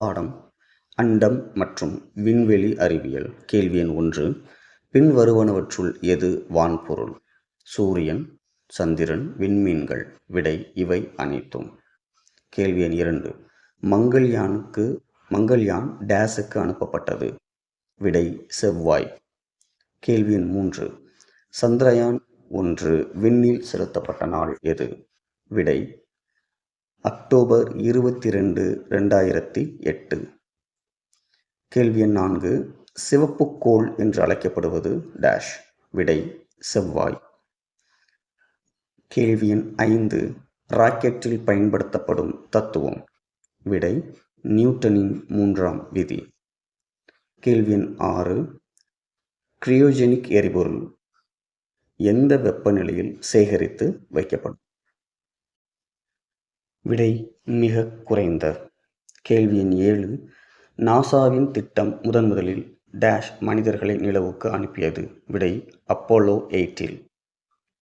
பாடம் அண்டம் மற்றும் விண்வெளி அறிவியல். கேள்வி எண் ஒன்று. பின்வருவனவற்றுள் எது வான்பொருள்? சூரியன் சந்திரன் விண்மீன்கள் விடை இவை அனைத்தும். கேள்வி எண் இரண்டு. மங்கள்யானுக்கு மங்கள்யான் டேஸுக்கு அனுப்பப்பட்டது. விடை செவ்வாய். கேள்வி எண் மூன்று. சந்திரயான் ஒன்று விண்ணில் செலுத்தப்பட்ட நாள் எது? விடை அக்டோபர் இருபத்தி ரெண்டு ரெண்டாயிரத்தி எட்டு. கேள்வி எண் நான்கு. சிவப்பு கோள் என்று அழைக்கப்படுவது டேஷ் விடை செவ்வாய். கேள்வி எண் ஐந்து. ராக்கெட்டில் பயன்படுத்தப்படும் தத்துவம் விடை நியூட்டனின் மூன்றாம் விதி. கேள்வி எண் ஆறு. கிரியோஜெனிக் எரிபொருள் எந்த வெப்பநிலையில் சேகரித்து வைக்கப்படும்? விடை மிக குறைந்த. கேள்வி எண் ஏழு. நாசாவின் திட்டம் முதன் முதலில் டேஷ் மனிதர்களை நிலவுக்கு அனுப்பியது. விடை அப்போலோ எயிட்டில்.